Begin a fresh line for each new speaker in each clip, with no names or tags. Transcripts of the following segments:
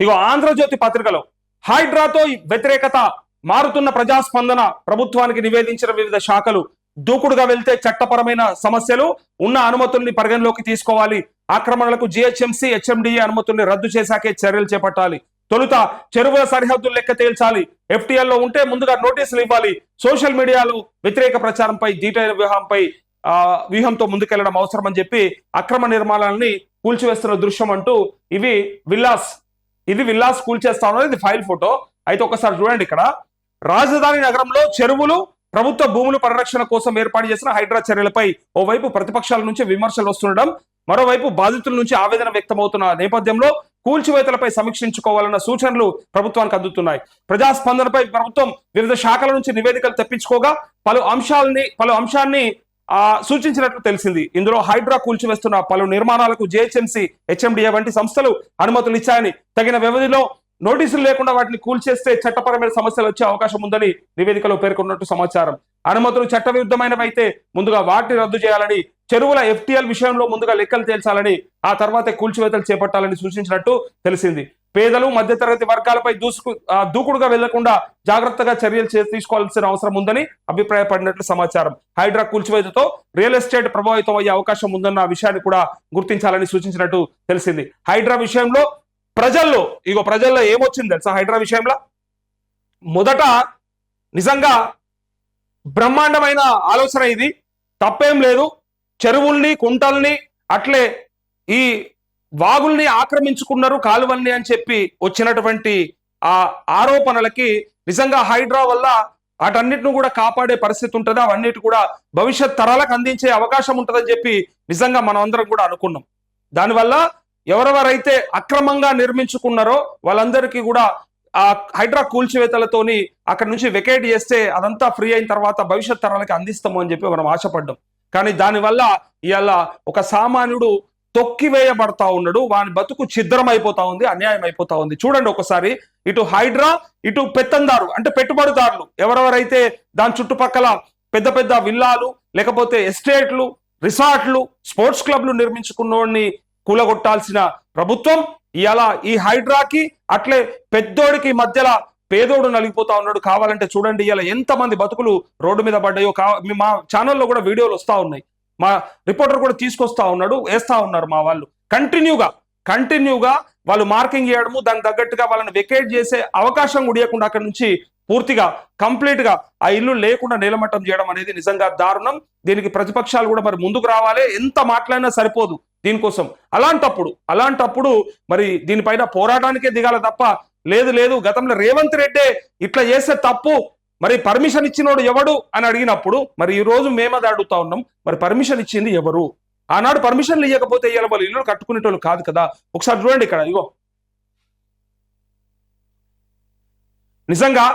ఇగో ఆంధ్రజ్యోతి పత్రికలో హైడ్రాతో వ్యతిరేకత మారుతున్న ప్రజాస్పందన ప్రభుత్వానికి నివేదించిన వివిధ శాఖలు దూకుడుగా వెళ్తే చట్టపరమైన సమస్యలు ఉన్న అనుమతుల్ని పరిగణలోకి తీసుకోవాలి. ఆక్రమణలకు జిహెచ్ఎంసీ హెచ్ఎండిఏ అనుమతుల్ని రద్దు చేశాకే చర్యలు చేపట్టాలి. తొలుత చెరువుల సరిహద్దులు లెక్క తేల్చాలి. ఎఫ్టీఎల్లో ఉంటే ముందుగా నోటీసులు ఇవ్వాలి. సోషల్ మీడియాలో వ్యతిరేక ప్రచారంపై డీటెయిల్ వ్యూహంపై ఆ, వ్యూహంతో ముందుకెళ్ళడం అవసరం అని చెప్పి అక్రమ నిర్మాణాలని కూల్చివేస్తున్న దృశ్యం అంటూ ఇవి విల్లాస్ ఇది విల్లాస్ కూల్చేస్తా ఉన్నది ఇది ఫైల్ ఫోటో. అయితే ఒకసారి చూడండి ఇక్కడ. రాజధాని నగరంలో చెరువులు ప్రభుత్వ భూముల పరిరక్షణ కోసం ఏర్పాటు చేసిన హైడ్రా చర్యలపై ఓవైపు ప్రతిపక్షాల నుంచి విమర్శలు వస్తుండడం మరోవైపు బాధితుల నుంచి ఆవేదన వ్యక్తమవుతున్న నేపథ్యంలో కూల్చివేతలపై సమీక్షించుకోవాలన్న సూచనలు ప్రభుత్వానికి అందుతున్నాయి. ప్రజాస్పందనపై ప్రభుత్వం వివిధ శాఖల నుంచి నివేదికలు తెప్పించుకోగా పలు అంశాలని పలు అంశాన్ని సూచించినట్లు తెలిసింది. ఇందులో హైడ్రా కూల్చివేస్తున్న పలు నిర్మాణాలకు జేహెచ్ఎంసీ హెచ్ఎండిఏ వంటి సంస్థలు అనుమతులు ఇచ్చాయని తగిన వ్యవధిలో నోటీసులు లేకుండా వాటిని కూల్చేస్తే చట్టపరమైన సమస్యలు వచ్చే అవకాశం ఉందని నివేదికలో పేర్కొన్నట్టు సమాచారం. అనుమతులు చట్టవిరుద్ధమైనవైతే ముందుగా వాటిని రద్దు చేయాలని చెరువుల ఎఫ్టీఎల్ విషయంలో ముందుగా లెక్కలు తేల్చాలని ఆ తర్వాతే కూల్చివేతలు చేపట్టాలని సూచించినట్టు తెలిసింది. పేదలు మధ్యతరగతి వర్గాలపై దూసుకు దూకుడుగా వెళ్ళకుండా జాగ్రత్తగా చర్యలు చే- తీసుకోవాల్సిన అవసరం ఉందని అభిప్రాయపడినట్లు సమాచారం. హైడ్రా కూల్చివేతతో రియల్ ఎస్టేట్ ప్రభావితం అయ్యే అవకాశం ఉందన్న విషయాన్ని కూడా గుర్తించాలని సూచించినట్టు తెలిసింది. హైడ్రా విషయంలో ప్రజల్లో ఇగో ప్రజల్లో ఏమొచ్చింది తెలుసా హైడ్రా విషయంలో? మొదట నిజంగా బ్రహ్మాండమైన ఆలోచన ఇది. తప్పేం లేదు. చెరువుల్ని కుంటల్ని అట్లే ఈ వాగుల్ని ఆక్రమించుకున్నారు కాలువల్ని అని చెప్పి వచ్చినటువంటి ఆ ఆరోపణలకి నిజంగా హైడ్రా వల్ల వాటన్నిటిని కూడా కాపాడే పరిస్థితి ఉంటుంది. అవన్నిటి కూడా భవిష్యత్ తరాలకు అందించే అవకాశం ఉంటుందని చెప్పి నిజంగా మనం అందరం కూడా అనుకున్నాం. దానివల్ల ఎవరెవరైతే అక్రమంగా నిర్మించుకున్నారో వాళ్ళందరికీ కూడా ఆ హైడ్రా కూల్చివేతలతోని అక్కడ నుంచి వెకేట్ చేస్తే అదంతా ఫ్రీ అయిన తర్వాత భవిష్యత్ తరాలకి అందిస్తాము అని చెప్పి మనం ఆశపడ్డాం. కానీ దానివల్ల ఇవాళ ఒక సామాన్యుడు తొక్కివేయబడతా ఉన్నాడు. వాని బతుకు ఛిద్రం అయిపోతా ఉంది అన్యాయం అయిపోతా ఉంది. చూడండి ఒకసారి ఇటు హైడ్రా ఇటు పెత్తందారు అంటే పెట్టుబడిదారులు. ఎవరెవరైతే దాని చుట్టుపక్కల పెద్ద పెద్ద విల్లాలు లేకపోతే ఎస్టేట్లు రిసార్ట్లు స్పోర్ట్స్ క్లబ్లు నిర్మించుకున్నోడిని కూలగొట్టాల్సిన ప్రభుత్వం ఇలా ఈ హైడ్రాకి అట్లే పెద్దోడికి మధ్యలో పేదోడు నలిగిపోతా ఉన్నాడు. కావాలంటే చూడండి ఇలా ఎంతమంది బతుకులు రోడ్డు మీద పడ్డాయో. కా మా ఛానల్లో కూడా వీడియోలు వస్తూ ఉన్నాయి. మా రిపోర్టర్ కూడా తీసుకొస్తా ఉన్నాడు వేస్తా ఉన్నారు మా వాళ్ళు. కంటిన్యూగా కంటిన్యూగా వాళ్ళు మార్కింగ్ చేయడము దానికి తగ్గట్టుగా వాళ్ళని వెకేట్ చేసే అవకాశం ఉడియకుండా అక్కడ నుంచి పూర్తిగా కంప్లీట్గా ఆ ఇల్లు లేకుండా నీలమట్టం చేయడం అనేది నిజంగా దారుణం. దీనికి ప్రతిపక్షాలు కూడా మరి ముందుకు రావాలి. ఎంత మాట్లాడినా సరిపోదు దీనికోసం. అలాంటప్పుడు అలాంటప్పుడు మరి దీనిపైన పోరాటానికే దిగాల తప్ప లేదు లేదు గతంలో రేవంత్ రెడ్డే ఇట్లా చేస్తే తప్పు మరి పర్మిషన్ ఇచ్చినోడు ఎవడు అని అడిగినప్పుడు మరి ఈ రోజు మేమది అడుగుతా ఉన్నాం మరి పర్మిషన్ ఇచ్చింది ఎవరు? ఆనాడు పర్మిషన్లు ఇవ్వకపోతే ఇవాళ వాళ్ళు ఇల్లు కట్టుకునేటోళ్ళు కాదు కదా? ఒకసారి చూడండి ఇక్కడ ఇగో. నిజంగా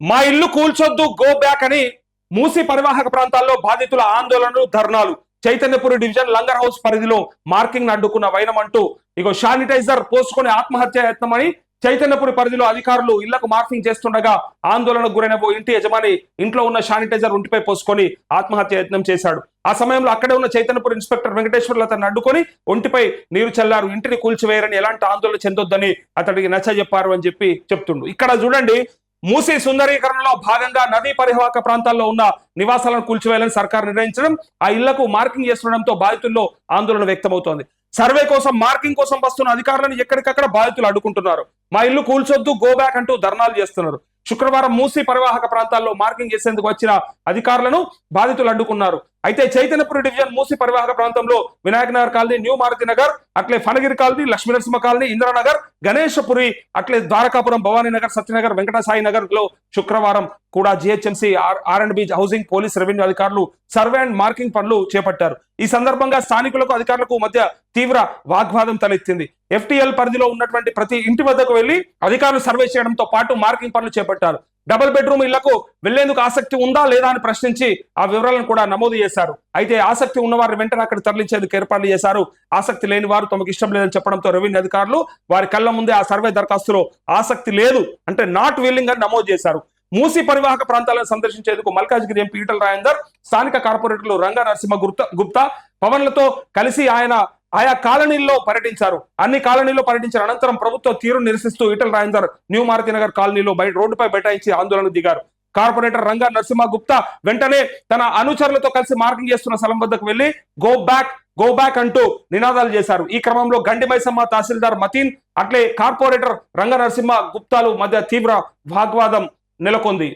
మా ఇల్లు కూల్చొద్దు గో బ్యాక్ అని మూసి పరివాహక ప్రాంతాల్లో బాధితుల ఆందోళనలు ధర్నాలు. చైతన్యపురి డివిజన్ లంగర్ హౌస్ పరిధిలో మార్కింగ్ అడ్డుకున్న వైనం అంటూ ఇగో శానిటైజర్ పోసుకొని ఆత్మహత్య యత్నమని చైతన్యపురి పరిధిలో అధికారులు ఇళ్ళకు మార్ఫింగ్ చేస్తుండగా ఆందోళనకు గురైన ఓ ఇంటి యజమాని ఇంట్లో ఉన్న శానిటైజర్ ఒంటిపై పోసుకొని ఆత్మహత్య యత్నం చేశాడు. ఆ సమయంలో అక్కడే ఉన్న చైతన్యపురి ఇన్స్పెక్టర్ వెంకటేశ్వర్లు అతను అడ్డుకొని ఒంటిపై నీరు చల్లారు ఇంటిని కూల్చివేయరని ఎలాంటి ఆందోళన చెందొద్దని అతడికి నచ్చ చెప్పారు అని చెప్పి చెప్తుండు. ఇక్కడ చూడండి మూసీ సుందరీకరణలో భాగంగా నదీ పరివాహక ప్రాంతాల్లో ఉన్న నివాసాలను కూల్చివేయాలని సర్కార్ నిర్ణయించడం ఆ ఇళ్ళకు మార్కింగ్ చేస్తుండడంతో బాధితుల్లో ఆందోళన వ్యక్తమవుతోంది. సర్వే కోసం మార్కింగ్ కోసం వస్తున్న అధికారులను ఎక్కడికక్కడ బాధితులు అడ్డుకుంటున్నారు. మా ఇల్లు కూల్చొద్దు గో బ్యాక్ అంటూ ధర్నాలు చేస్తున్నారు. శుక్రవారం మూసీ పరివాహక ప్రాంతాల్లో మార్కింగ్ చేసేందుకు వచ్చిన అధికారులను బాధితులు అడ్డుకున్నారు. అయితే చైతన్యపురి డివిజన్ మూసి పరివాహక ప్రాంతంలో వినాయక నగర్ కాలనీ న్యూ మారుతి నగర్ అట్లే ఫణగిరి కాలనీ లక్ష్మీనరసింహ కాలనీ ఇంద్రనగర్ గణేశపురి అట్లే ద్వారకాపురం భవానీ నగర్ సత్యనగర్ వెంకటసాయి నగర్లో శుక్రవారం కూడా GHMC R and B housing police revenue అధికారులు సర్వే అండ్ మార్కింగ్ పనులు చేపట్టారు. ఈ సందర్భంగా స్థానికులకు అధికారులకు మధ్య తీవ్ర వాగ్వాదం తలెత్తింది. ఎఫ్టీఎల్ పరిధిలో ఉన్నటువంటి ప్రతి ఇంటి వద్దకు వెళ్ళి అధికారులు సర్వే చేయడంతో పాటు మార్కింగ్ పనులు చేపట్టారు. డబుల్ బెడ్రూమ్ ఇళ్ళకు వెళ్ళేందుకు ఆసక్తి ఉందా లేదా అని ప్రశ్నించి ఆ వివరాలను కూడా నమోదు చేశారు. అయితే ఆసక్తి ఉన్నవారిని వెంటనే అక్కడ తరలించేందుకు ఏర్పాట్లు చేశారు. ఆసక్తి లేని వారు తమకు ఇష్టం లేదని చెప్పడంతో రెవెన్యూ అధికారులు వారి కళ్ళ ముందే ఆ సర్వే దరఖాస్తులో ఆసక్తి లేదు అంటే నాట్ విల్లింగ్ అని నమోదు చేశారు. మూసి పరివాహక ప్రాంతాలను సందర్శించేందుకు మల్కాజ్గిరి ఎంపీ ఈటల రాజేందర్ స్థానిక కార్పొరేటర్లు రంగా నరసింహ గుప్తా గుప్తా పవన్లతో కలిసి ఆయన ఆయా కాలనీల్లో పర్యటించారు. అన్ని కాలనీల్లో పర్యటించిన అనంతరం ప్రభుత్వ తీరు నిరసిస్తూ ఈటల రాజేందర్ న్యూ మారుతి నగర్ కాలనీలో బయట రోడ్డుపై బైఠాయించి ఆందోళన దిగారు. కార్పొరేటర్ రంగా నరసింహ గుప్తా వెంటనే తన అనుచరులతో కలిసి మార్కింగ్ చేస్తున్న స్థలం వద్దకు వెళ్ళి గో బ్యాక్ గో బ్యాక్ అంటూ నినాదాలు చేశారు. ఈ క్రమంలో గండి మైసమ్మ తహసీల్దార్ మతీన్ అట్లే కార్పొరేటర్ రంగ నరసింహ గుప్తాలు మధ్య తీవ్ర వాగ్వాదం నెలకొంది.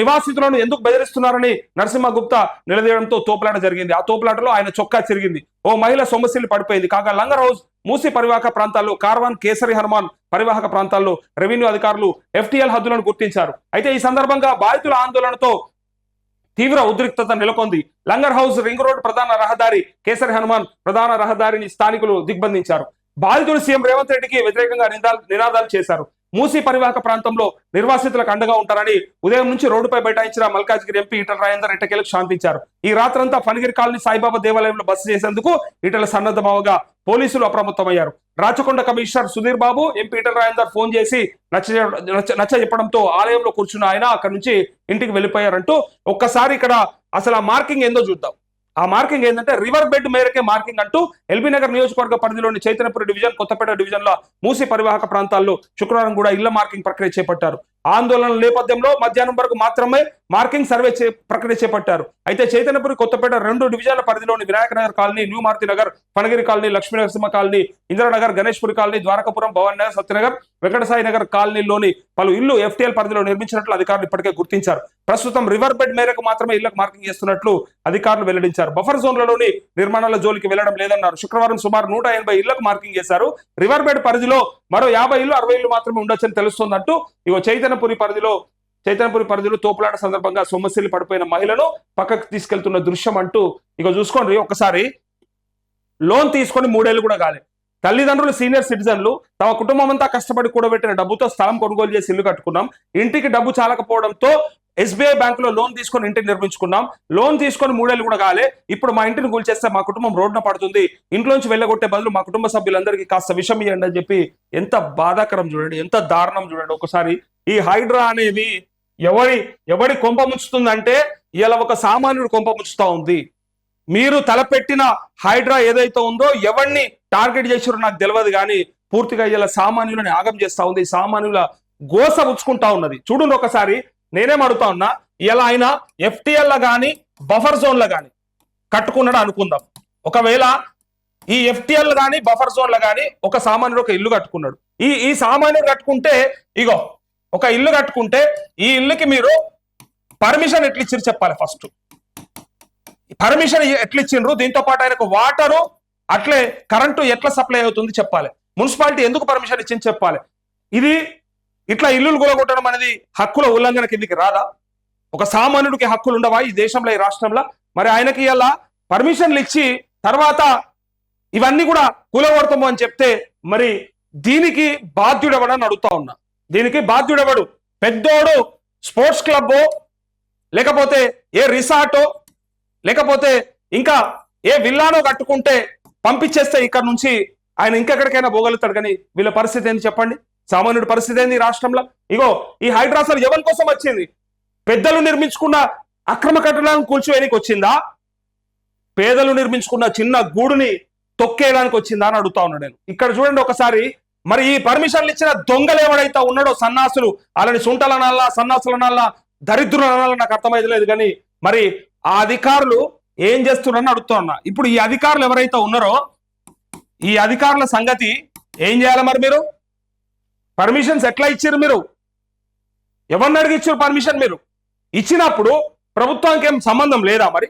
నివాసితులను ఎందుకు బెదిరిస్తున్నారని నరసింహ గుప్తా నిలదీయడంతో తోపులాట జరిగింది. ఆ తోపులాటలో ఆయన చొక్కా చిరిగింది. ఓ మహిళ సొమ్మసిల్లి పడిపోయింది. కాగా లంగర్ హౌస్ మూసి పరివాహక ప్రాంతాల్లో కార్వాన్ కేసరి హనుమాన్ పరివాహక ప్రాంతాల్లో రెవెన్యూ అధికారులు ఎఫ్టీఎల్ హద్దులను గుర్తించారు. అయితే ఈ సందర్భంగా బాధితుల ఆందోళనతో తీవ్ర ఉద్రిక్తత నెలకొంది. లంగర్ హౌస్ రింగ్ రోడ్ ప్రధాన రహదారి కేసరి హనుమాన్ ప్రధాన రహదారిని స్థానికులు దిగ్బంధించారు. బాధితుడు సీఎం రేవంత్ రెడ్డికి వ్యతిరేకంగా నినాదాలు చేశారు. మూసీ పరివాహక ప్రాంతంలో నిర్వాసితులకు అండగా ఉంటారని ఉదయం నుంచి రోడ్డుపై బైఠాయించిన మల్కాజ్గిరి ఎంపీ ఈటల రాజేందర్ ఇటకేలకు శాంతించారు. ఈ రాత్రంతా ఫణిగిరి కాలనీ సాయిబాబా దేవాలయంలో బస చేసేందుకు ఈటల సన్నద్ధమవగా పోలీసులు అప్రమత్తమయ్యారు. Rachakonda commissioner Sudhir Babu MP Etela Rajender phone చేసి నచ్చ నచ్చ నచ్చ చెప్పడంతో ఆలయంలో కూర్చున్న ఆయన అక్కడి నుంచి ఇంటికి వెళ్ళిపోయారంటూ ఒక్కసారి ఇక్కడ అసలు ఆ మార్కింగ్ ఏందో చూద్దాం. ఆ మార్కింగ్ ఏంటంటే రివర్ బెడ్ మేరకే మార్కింగ్ అంటూ ఎల్బీ నగర్ నియోజకవర్గ పరిధిలోని చైతన్యపురి డివిజన్ కొత్తపేట డివిజన్లో మూసి పరివాహక ప్రాంతాల్లో శుక్రవారం కూడా ఇళ్ళ మార్కింగ్ ప్రక్రియ చేపట్టారు. ఆందోళన నేపథ్యంలో మధ్యాహ్నం వరకు మాత్రమే మార్కింగ్ సర్వే చే- ప్రక్రియ చేపట్టారు. అయితే చైతన్యపురి కొత్తపేట రెండు డివిజన్ల పరిధిలోని Vinayaka Nagar colony new Maruti Nagar Phanagiri colony Lakshmi Narasimha colony Indiranagar Ganeshpuri colony Dwarakapuram Bhavan Nagar Satyanagar Venkatasai Nagar కాలనీలోని పలు ఇల్లు ఎఫ్టీఎల్ పరిధిలో నిర్మించినట్లు అధికారులు ఇప్పటికే గుర్తించారు. ప్రస్తుతం రివర్ బెడ్ మేరకు మాత్రమే ఇళ్ళకు మార్కింగ్ చేస్తున్నట్లు అధికారులు వెల్లడించారు. బఫర్ జోన్లలోని నిర్మాణాల జోలికి వెళ్ళడం లేదన్నారు. శుక్రవారం సుమారు నూట ఎనభై ఇళ్ళకు మార్కింగ్ చేశారు. రివర్ బెడ్ పరిధిలో మరో యాభై ఇల్లు అరవై ఇల్లు మాత్రమే ఉండొచ్చని తెలుస్తోందంటూ ఇగో చైతన్యపురి పరిధిలో చైతన్యపురి పరిధిలో తోపులాట సందర్భంగా సొమ్మసిల్లి పడిపోయిన మహిళను పక్కకు తీసుకెళ్తున్న దృశ్యం అంటూ ఇక చూసుకోండి ఒకసారి లోన్ తీసుకొని మూడేళ్ళు కూడా కాలే. తల్లిదండ్రులు సీనియర్ సిటిజన్లు తమ కుటుంబం అంతా కష్టపడి కూడబెట్టిన డబ్బుతో స్థలం కొనుగోలు చేసి ఇల్లు కట్టుకున్నాం. ఇంటికి డబ్బు చాలకపోవడంతో ఎస్బీఐ బ్యాంకులో లోన్ తీసుకొని ఇంటిని నిర్మించుకున్నాం. లోన్ తీసుకొని మూడేళ్ళు కూడా కాలే. ఇప్పుడు మా ఇంటిని కూల్చేస్తే మా కుటుంబం రోడ్డున పడుతుంది. ఇంట్లోంచి వెళ్ళగొట్టే బదులు మా కుటుంబ సభ్యులందరికీ కాస్త విషం ఇవ్వండి అని చెప్పి ఎంత బాధాకరం చూడండి ఎంత దారుణం చూడండి. ఒకసారి ఈ హైడ్రా అనేది ఎవరి ఎవడి కొంప ముంచుతుందంటే ఇలా ఒక సామాన్యుడు కొంప ముంచుతా ఉంది. మీరు తలపెట్టిన హైడ్రా ఏదైతే ఉందో ఎవరిని టార్గెట్ చేసారో నాకు తెలియదు కానీ పూర్తిగా ఇలా సామాన్యులని ఆగం చేస్తా ఉంది. ఈ సామాన్యుల గోస ఉచ్చుకుంటా ఉన్నది. చూడండి ఒకసారి నేనేం అడుగుతా ఉన్నా ఇలా ఆయన ఎఫ్టిఎల్ కానీ బఫర్ జోన్ల కానీ కట్టుకున్నాడు అనుకుందాం. ఒకవేళ ఈ ఎఫ్టిఎల్ కానీ బఫర్ జోన్ల కానీ ఒక సామాన్యుడు ఒక ఇల్లు కట్టుకున్నాడు. ఈ ఈ సామాన్యుడు కట్టుకుంటే ఇగో ఒక ఇల్లు కట్టుకుంటే ఈ ఇల్లుకి మీరు పర్మిషన్ ఎట్లా ఇచ్చిరు చెప్పాలి ఫస్ట్ పర్మిషన్ ఎట్లా ఇచ్చిండ్రు దీంతో పాటు ఆయనకు వాటరు అట్లే కరెంటు ఎట్లా సప్లై అవుతుంది చెప్పాలి. మున్సిపాలిటీ ఎందుకు పర్మిషన్ ఇచ్చింది చెప్పాలి. ఇది ఇట్లా ఇల్లులు కూలగొట్టడం అనేది హక్కుల ఉల్లంఘన కిందికి రాదా? ఒక సామాన్యుడికి హక్కులు ఉండవా ఈ దేశంలో ఈ రాష్ట్రంలో? మరి ఆయనకి ఇలా పర్మిషన్లు ఇచ్చి తర్వాత ఇవన్నీ కూడా కూలగొడతాము అని చెప్తే మరి దీనికి బాధ్యుడెవడని అడుగుతా ఉన్నా. దీనికి బాధ్యుడెవడు? పెద్దోడు స్పోర్ట్స్ క్లబ్ లేకపోతే ఏ రిసార్టో లేకపోతే ఇంకా ఏ విల్లానో కట్టుకుంటే పంపించేస్తే ఇక్కడ నుంచి ఆయన ఇంకెక్కడికైనా పోగలుగుతాడు కానీ వీళ్ళ పరిస్థితి ఏంది చెప్పండి? సామాన్యుడి పరిస్థితి ఏంది రాష్ట్రంలో? ఇగో ఈ హైడ్రాసల్ ఎవరి కోసం వచ్చింది? పెద్దలు నిర్మించుకున్న అక్రమ కట్టడాలను కూల్చివేయడానికి వచ్చిందా? పేదలు నిర్మించుకున్న చిన్న గూడుని తొక్కేయడానికి వచ్చిందా అని అడుగుతా ఉన్నాడు నేను. ఇక్కడ చూడండి ఒకసారి మరి ఈ పర్మిషన్లు ఇచ్చిన దొంగలు ఎవడైతే ఉన్నాడో సన్నాసులు అలాని సుంటలనాలా సన్నాసులనాలా దరిద్రులనాలా నాకు అర్థమైతే లేదు కానీ మరి ఆ అధికారులు ఏం చేస్తున్నారని అడుగుతా ఉన్నా. ఇప్పుడు ఈ అధికారులు ఎవరైతే ఉన్నారో ఈ అధికారుల సంగతి ఏం చేయాలి మరి మీరు? పర్మిషన్స్ ఎట్లా ఇచ్చారు మీరు? ఎవరిని అడిగి ఇచ్చారు పర్మిషన్ మీరు? ఇచ్చినప్పుడు ప్రభుత్వానికి ఏం సంబంధం లేదా మరి?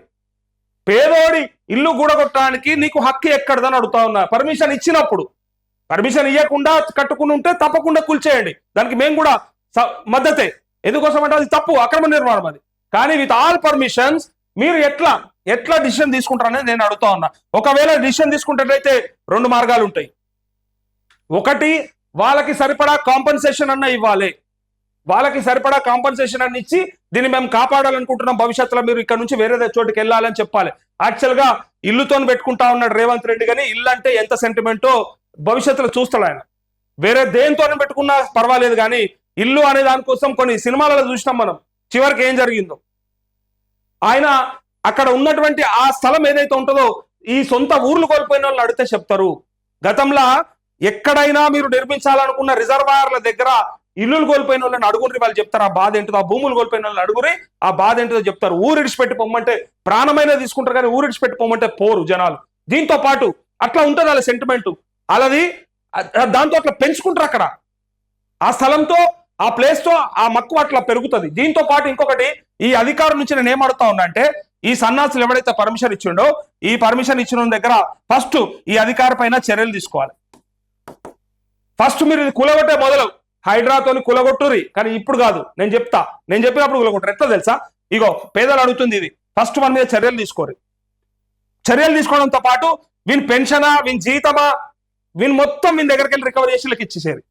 పేదోడి ఇల్లు గూడగొట్టడానికి నీకు హక్కు ఎక్కడదని అడుగుతా ఉన్నా. పర్మిషన్ ఇచ్చినప్పుడు పర్మిషన్ ఇవ్వకుండా కట్టుకుని ఉంటే తప్పకుండా కూల్చేయండి. దానికి మేము కూడా మద్దతే. ఎందుకోసం అంటే అది తప్పు అక్రమ నిర్మాణం అది. కానీ విత్ ఆల్ పర్మిషన్స్ మీరు ఎట్లా ఎట్లా డిసిషన్ తీసుకుంటారనేది నేను అడుగుతా ఉన్నా. ఒకవేళ డిసిషన్ తీసుకుంటే రెండు మార్గాలు ఉంటాయి. ఒకటి వాళ్ళకి సరిపడా కాంపన్సేషన్ అన్న ఇవ్వాలి. వాళ్ళకి సరిపడా కాంపన్సేషన్ అన్ని ఇచ్చి దీన్ని మేము కాపాడాలనుకుంటున్నాం. భవిష్యత్తులో మీరు ఇక్కడ నుంచి వేరే చోటుకి వెళ్ళాలని చెప్పాలి. యాక్చువల్గా ఇల్లుతో పెట్టుకుంటా ఉన్నాడు రేవంత్ రెడ్డి కానీ ఇల్లు అంటే ఎంత సెంటిమెంటో భవిష్యత్తులో చూస్తాడు ఆయన. వేరే దేనితోనే పెట్టుకున్నా పర్వాలేదు కానీ ఇల్లు అనే దానికోసం కొన్ని సినిమాలలో చూసినాం మనం. చివరికి ఏం జరిగిందో. ఆయన అక్కడ ఉన్నటువంటి ఆ స్థలం ఏదైతే ఉంటుందో ఈ సొంత ఊర్లు కోల్పోయిన వాళ్ళు అడిగితే చెప్తారు. గతంలో ఎక్కడైనా మీరు నిర్మించాలనుకున్న రిజర్వాయర్ల దగ్గర ఇల్లులు కోల్పోయిన వాళ్ళని అడుగురి వాళ్ళు చెప్తారు ఆ బాధ ఏంటిదో ఆ భూములు కోల్పోయిన వాళ్ళని అడుగురి ఆ బాధ ఏంటిదో చెప్తారు. ఊరిడిచిపెట్టి పొమ్మంటే ప్రాణమైన తీసుకుంటారు కానీ ఊరిడిచిపెట్టి పొమ్మంటే పోరు జనాలు. దీంతో పాటు అట్లా ఉంటుంది వాళ్ళ సెంటిమెంట్ అలాది దాంతో అట్లా పెంచుకుంటారు అక్కడ. ఆ స్థలంతో ఆ ప్లేస్తో ఆ మక్కువ అట్లా పెరుగుతుంది. దీంతో పాటు ఇంకొకటి ఈ అధికారం నుంచి నేను ఏమడుతా అడుగుతా ఉన్నా అంటే ఈ సన్నాసులు ఎవడైతే పర్మిషన్ ఇచ్చిండో ఈ పర్మిషన్ ఇచ్చిన దగ్గర ఫస్ట్ ఈ అధికార పైన చర్యలు తీసుకోవాలి. ఫస్ట్ మీరు ఇది కులగొట్టే మొదలు హైడ్రాతోని కులగొట్టురి కానీ ఇప్పుడు కాదు. నేను చెప్తా. నేను చెప్పినప్పుడు కులగొట్టరు. ఎట్లా తెలుసా? ఇగో పేదలు అడుగుతుంది ఇది. ఫస్ట్ మన మీద చర్యలు తీసుకోరు. చర్యలు తీసుకోవడంతో పాటు వీని పెన్షనా వీని జీతమా వీని మొత్తం వీని దగ్గరికి వెళ్ళి రికవరీ చేసి వీళ్ళకి ఇచ్చేసేది.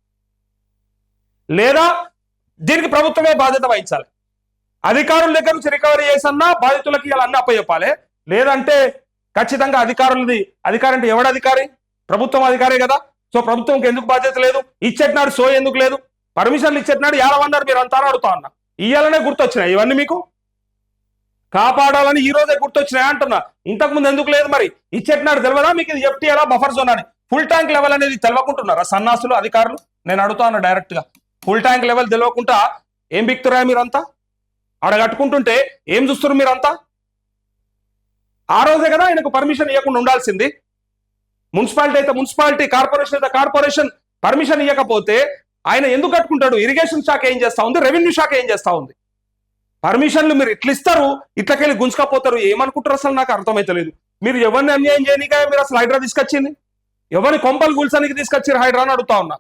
లేదా దీనికి ప్రభుత్వమే బాధ్యత వహించాలి. అధికారుల దగ్గర నుంచి రికవరీ చేసన్నా బాధితులకి ఇలా అన్ని అప్పచెప్పాలి. లేదంటే ఖచ్చితంగా అధికారులది అధికారి అంటే ఎవడ అధికారి? ప్రభుత్వం అధికారే కదా. సో ప్రభుత్వంకి ఎందుకు బాధ్యత లేదు? ఇచ్చేటినాడు సో ఎందుకు లేదు? పర్మిషన్లు ఇచ్చేటినాడు ఏడవన్నారు మీరు అంతా అడుగుతా అన్నా ఇయ్యాలనే గుర్తొచ్చినాయి. ఇవన్నీ మీకు? కాపాడాలని ఈ రోజే గుర్తొచ్చినాయి అంటున్నా. ఇంతకు ముందు ఎందుకు లేదు మరి? ఇచ్చేటినాడు తెలియదా మీకు ఇది ఎఫ్టీఎలా బఫర్ జోన్ అని. ఫుల్ ట్యాంక్ లెవెల్ అనేది తెలవకుంటున్నారా? సన్నాసులు అధికారులు? నేను అడుగుతాను డైరెక్ట్గా. ఫుల్ ట్యాంక్ లెవెల్ తెలియకుండా ఏం బిక్తురా మీరంతా? అడగట్టుకుంటుంటే ఏం చూస్తారు మీరంతా? ఆ రోజే కదా ఆయనకు పర్మిషన్ ఇవ్వకుండా ఉండాల్సింది. మున్సిపాలిటీ అయితే మున్సిపాలిటీ కార్పొరేషన్ అయితే కార్పొరేషన్ పర్మిషన్ ఇవ్వకపోతే ఆయన ఎందుకు కట్టుకుంటాడు? ఇరిగేషన్ శాఖ ఏం చేస్తా ఉంది? రెవెన్యూ శాఖ ఏం చేస్తా ఉంది? పర్మిషన్లు మీరు ఇట్లా ఇస్తారు ఇట్లకెళ్ళి గుంజుకపోతారు ఏమనుకుంటారు అసలు నాకు అర్థమైతలేదు. మీరు ఎవరిని అన్యాయం చేయనికా మీరు? అసలు హైడ్రా తీసుకొచ్చింది? ఎవరిని కొంపలు గుల్సానికి తీసుకొచ్చారు హైడ్రా అని అడుగుతా ఉన్నా.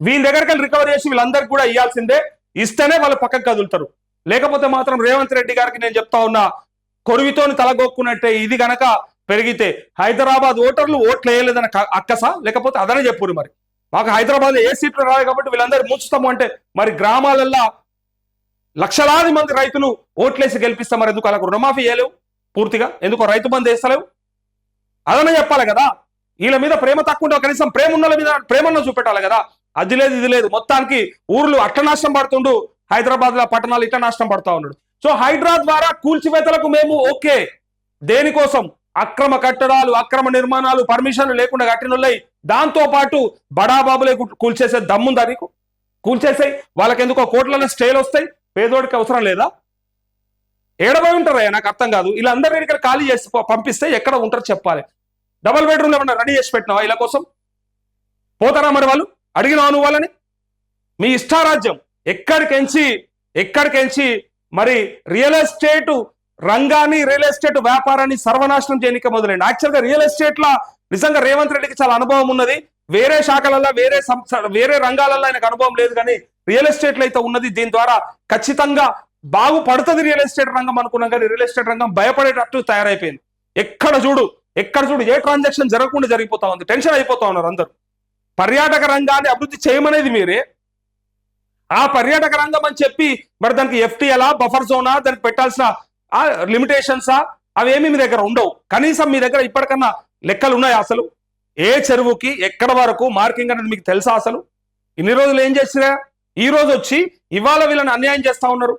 వీళ్ళ దగ్గరికి వెళ్ళి రికవర్ చేసి వీళ్ళందరికీ కూడా ఇవ్వాల్సిందే ఇస్తేనే వాళ్ళు పక్కకు కదులుతారు. లేకపోతే మాత్రం రేవంత్ రెడ్డి గారికి నేను చెప్తా ఉన్నా కొరివితోని తలగొక్కున్నట్టే ఇది గనక పెరిగితే హైదరాబాద్ ఓటర్లు ఓట్లు వేయలేదని అక్కసా? లేకపోతే అదనే చెప్పురు మరి. మాకు హైదరాబాద్ ఏ సీట్లు రాదు కాబట్టి వీళ్ళందరూ ముంచుతాము అంటే మరి గ్రామాలల్లో లక్షలాది మంది రైతులు ఓట్లేసి గెలిపిస్తాం మరి ఎందుకు వాళ్ళకు రుణమాఫీ చేయలేవు? పూర్తిగా? ఎందుకు రైతు బంధు వేస్తలేవు? అదనే చెప్పాలి కదా. వీళ్ళ మీద ప్రేమ తక్కువ ఉంటే కనీసం ప్రేమ ఉన్న మీద ప్రేమను చూపెట్టాలి కదా. అది లేదు ఇది లేదు. మొత్తానికి ఊర్లు అట్ట నాశనం పడుతుండు. హైదరాబాద్లో పట్టణాలు ఇట్ట నాశనం పడతా ఉన్నాడు. సో హైడ్రా ద్వారా కూల్చివేతలకు మేము ఓకే. దేనికోసం? అక్రమ కట్టడాలు అక్రమ నిర్మాణాలు పర్మిషన్లు లేకుండా కట్టినోళ్ళై దాంతో పాటు బడాబాబులే కూల్చేసే దమ్ముందా నీకు? కూల్చేసాయి. వాళ్ళకి ఎందుకో కోట్లలో స్టేలు వస్తాయి. పేదోడికి అవసరం లేదా? ఏడబోయి ఉంటారయ్యా నాకు అర్థం కాదు. వీళ్ళందరినీ ఇక్కడ ఖాళీ చేసి పంపిస్తే ఎక్కడ ఉంటారు చెప్పాలి. డబల్ బెడ్రూమ్ ఏమన్నా రెడీ చేసి పెట్టినావా వీళ్ళ కోసం? పోతారా మరి వాళ్ళు? అడిగినావు నువ్వు వాళ్ళని? మీ ఇష్టారాజ్యం. ఎక్కడికెంచి ఎక్కడికెంచి మరి రియల్ ఎస్టేట్ రంగాన్ని రియల్ ఎస్టేట్ వ్యాపారాన్ని సర్వనాశనం చేయనిక మొదలైంది. యాక్చువల్గా రియల్ ఎస్టేట్ లా నిజంగా రేవంత్ రెడ్డికి చాలా అనుభవం ఉన్నది. వేరే శాఖలలో వేరే సంస్థ వేరే రంగాలలో ఆయనకు అనుభవం లేదు కానీ రియల్ ఎస్టేట్లో అయితే ఉన్నది. దీని ద్వారా ఖచ్చితంగా బాగుపడుతుంది రియల్ ఎస్టేట్ రంగం అనుకున్నాం కానీ రియల్ ఎస్టేట్ రంగం భయపడేటట్టు తయారైపోయింది. ఎక్కడ చూడు ఎక్కడ చూడు ఏ ట్రాన్సాక్షన్ జరగకుండా జరిగిపోతా ఉంది టెన్షన్ అయిపోతా ఉన్నారు అందరూ. పర్యాటక రంగాన్ని అభివృద్ధి చేయమనేది మీరే. ఆ పర్యాటక రంగం అని చెప్పి మరి దానికి ఎఫ్టీఎలా బఫర్ జోనా దానికి పెట్టాల్సిన లిమిటేషన్సా అవేమి మీ దగ్గర ఉండవు. కనీసం మీ దగ్గర ఇప్పటికన్నా లెక్కలు ఉన్నాయి అసలు. ఏ చెరువుకి ఎక్కడ వరకు మార్కింగ్ అనేది మీకు తెలుసా అసలు? ఇన్ని రోజులు ఏం చేసిరా? ఈ రోజు వచ్చి ఇవాళ వీళ్ళని అన్యాయం చేస్తా ఉన్నారు.